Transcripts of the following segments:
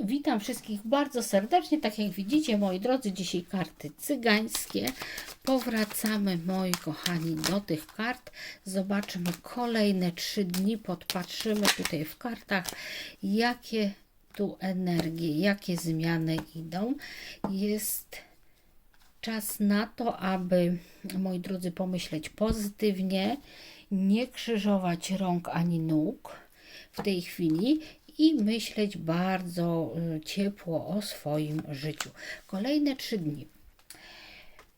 Witam wszystkich bardzo serdecznie. Tak jak widzicie, moi drodzy, dzisiaj karty cygańskie. Powracamy, moi kochani, do tych kart. Zobaczymy kolejne trzy dni. Podpatrzymy tutaj w kartach, jakie tu energie, jakie zmiany idą. Jest czas na to, aby, moi drodzy, pomyśleć pozytywnie, nie krzyżować rąk ani nóg w tej chwili i myśleć bardzo y, ciepło o swoim życiu. Kolejne trzy dni.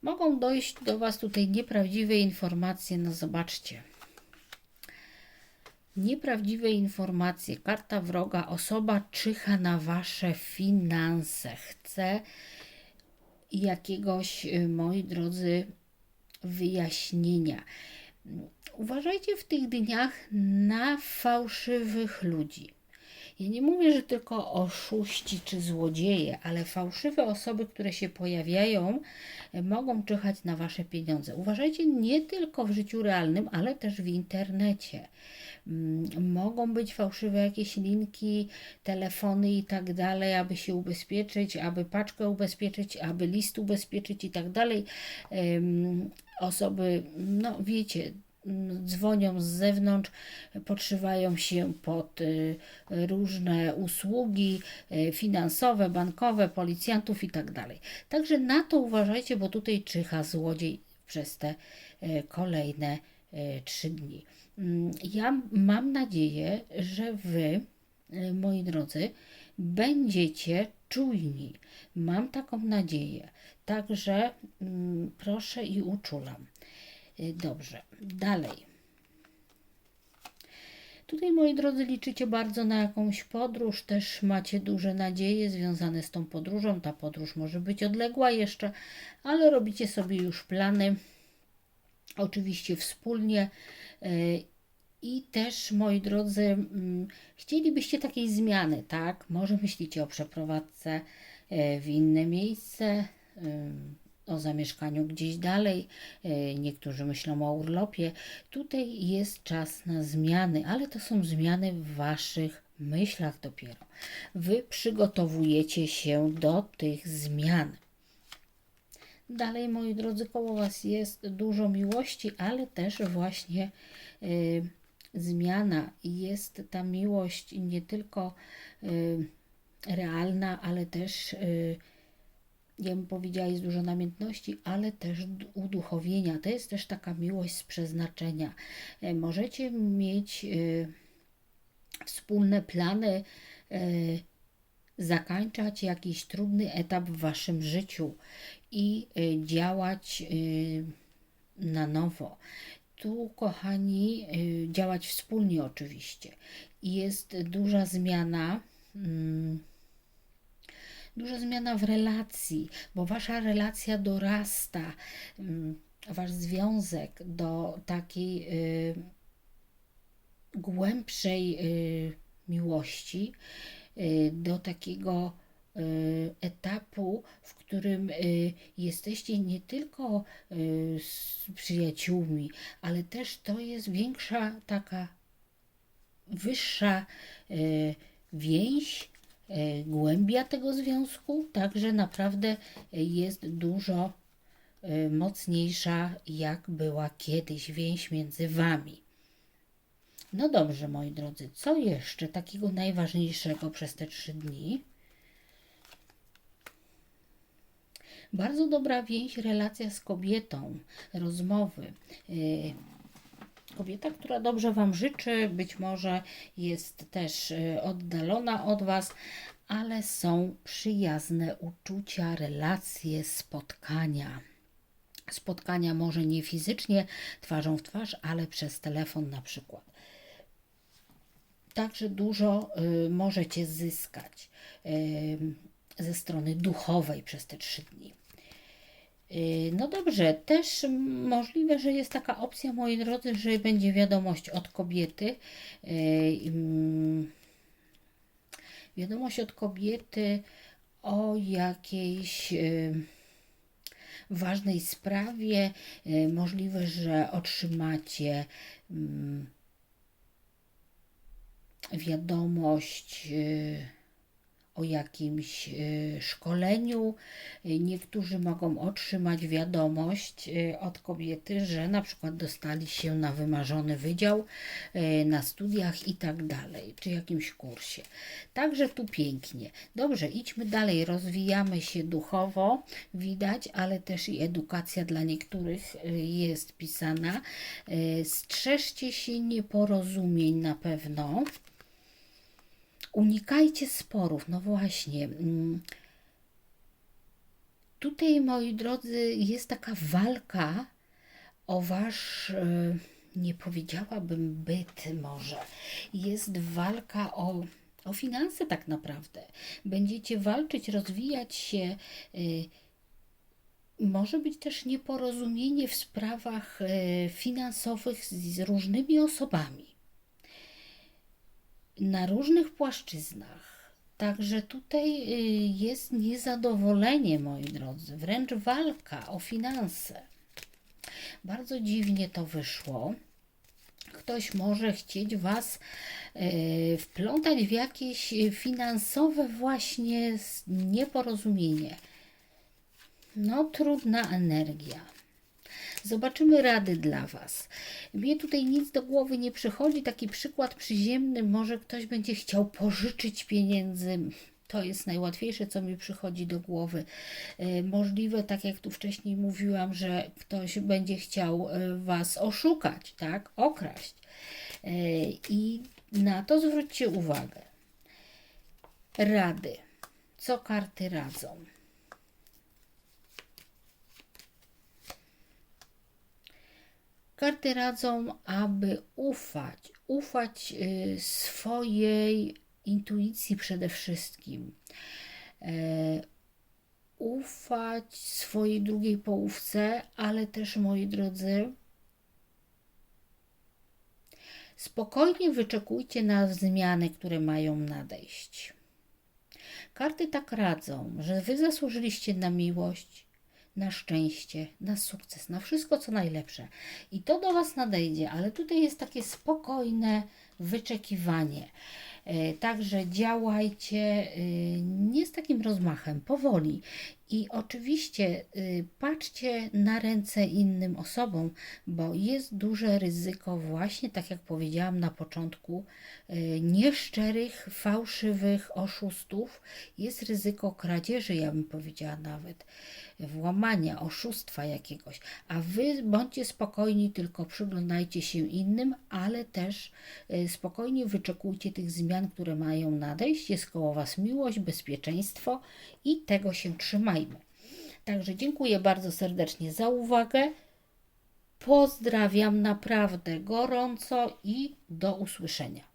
Mogą dojść do Was tutaj nieprawdziwe informacje. No zobaczcie. Nieprawdziwe informacje. Karta wroga. Osoba czyha na Wasze finanse. Chce jakiegoś, y, moi drodzy, wyjaśnienia. Uważajcie w tych dniach na fałszywych ludzi. Ja nie mówię, że tylko oszuści czy złodzieje, ale fałszywe osoby, które się pojawiają, e, mogą czyhać na wasze pieniądze. Uważajcie nie tylko w życiu realnym, ale też w internecie. Mm, Mogą być fałszywe jakieś linki, telefony i tak dalej, aby się ubezpieczyć, aby paczkę ubezpieczyć, aby list ubezpieczyć i tak dalej. Osoby, no wiecie, dzwonią z zewnątrz, podszywają się pod y, różne usługi y, finansowe, bankowe, policjantów i tak. Także na to uważajcie, bo tutaj czyha złodziej przez te y, kolejne trzy dni. Mm, Ja mam nadzieję, że Wy, moi drodzy, będziecie czujni. Mam taką nadzieję. Także mm, proszę i uczulam. Y, Dobrze, dalej. Tutaj, moi drodzy, liczycie bardzo na jakąś podróż, też macie duże nadzieje związane z tą podróżą. Ta podróż może być odległa jeszcze, ale robicie sobie już plany, oczywiście wspólnie. y, I też, moi drodzy, mm, chcielibyście takiej zmiany, tak? Może myślicie o przeprowadzce y, w inne miejsce, o zamieszkaniu gdzieś dalej, y, niektórzy myślą o urlopie. Tutaj jest czas na zmiany, ale to są zmiany w waszych myślach dopiero. Wy przygotowujecie się do tych zmian. Dalej, moi drodzy, koło Was jest dużo miłości, ale też właśnie y, zmiana. Jest ta miłość nie tylko y, realna, ale też, y, ja bym powiedziała, jest dużo namiętności, ale też uduchowienia. To jest też taka miłość z przeznaczenia. Y, Możecie mieć y, wspólne plany, y, zakańczać jakiś trudny etap w waszym życiu i działać na nowo. Tu, kochani, działać wspólnie oczywiście. Jest duża zmiana. mm, Duża zmiana w relacji, bo wasza relacja dorasta, mm, wasz związek do takiej y, głębszej y, miłości, y, do takiego y, etapu, w którym y, jesteście nie tylko y, z przyjaciółmi, ale też to jest większa taka wyższa więź, głębia tego związku, także naprawdę jest dużo y, mocniejsza, jak była kiedyś więź między wami. No dobrze, moi drodzy, co jeszcze takiego najważniejszego przez te trzy dni? Bardzo dobra więź, relacja z kobietą, rozmowy. Kobieta, która dobrze Wam życzy, być może jest też y, oddalona od Was, ale są przyjazne uczucia, relacje, spotkania. Spotkania może nie fizycznie, twarzą w twarz, ale przez telefon na przykład. Także dużo y, możecie zyskać y, ze strony duchowej przez te trzy dni. Y, No dobrze, też możliwe, że jest taka opcja, moi drodzy, że będzie wiadomość od kobiety. y, Wiadomość od kobiety o jakiejś y, ważnej sprawie. Możliwe, że otrzymacie mm, wiadomość o jakimś e, szkoleniu. Niektórzy mogą otrzymać wiadomość e, od kobiety, że na przykład dostali się na wymarzony wydział e, na studiach i tak dalej, czy jakimś kursie. Także tu pięknie. Dobrze, idźmy dalej, rozwijamy się duchowo, widać, ale też i edukacja dla niektórych jest pisana. Strzeżcie się nieporozumień na pewno. Unikajcie sporów. No właśnie. mm, Tutaj, moi drodzy, jest taka walka o wasz, e, nie powiedziałabym byt może. Jest walka o, o finanse tak naprawdę. Będziecie walczyć, rozwijać się. e, może być też nieporozumienie w sprawach e, finansowych z, z różnymi osobami na różnych płaszczyznach. Także tutaj y, jest niezadowolenie, moi drodzy, wręcz walka o finanse. Bardzo dziwnie to wyszło. Ktoś może chcieć Was y, wplątać w jakieś finansowe właśnie nieporozumienie. No, trudna energia. Zobaczymy rady dla Was. Mnie tutaj nic do głowy nie przychodzi. Taki przykład przyziemny, może ktoś będzie chciał pożyczyć pieniędzy. To jest najłatwiejsze, co mi przychodzi do głowy. E, Możliwe, tak jak tu wcześniej mówiłam, że ktoś będzie chciał e, Was oszukać, tak? Okraść. E, I na to zwróćcie uwagę. Rady. Co karty radzą? Karty radzą, aby ufać, ufać y, swojej intuicji przede wszystkim. E, ufać swojej drugiej połówce, ale też, moi drodzy, spokojnie wyczekujcie na zmiany, które mają nadejść. Karty tak radzą, że wy zasłużyliście na miłość, na szczęście, na sukces, na wszystko co najlepsze. I to do Was nadejdzie, ale tutaj jest takie spokojne wyczekiwanie. E, Także działajcie e, nie z takim rozmachem, powoli. I oczywiście y, patrzcie na ręce innym osobom, bo jest duże ryzyko, właśnie tak jak powiedziałam na początku, y, nieszczerych, fałszywych oszustów. Jest ryzyko kradzieży, ja bym powiedziała nawet, włamania, oszustwa jakiegoś. A wy bądźcie spokojni, tylko przyglądajcie się innym, ale też y, spokojnie wyczekujcie tych zmian, które mają nadejść. Jest koło Was miłość, bezpieczeństwo i tego się Także dziękuję bardzo serdecznie za uwagę. Pozdrawiam naprawdę gorąco i do usłyszenia.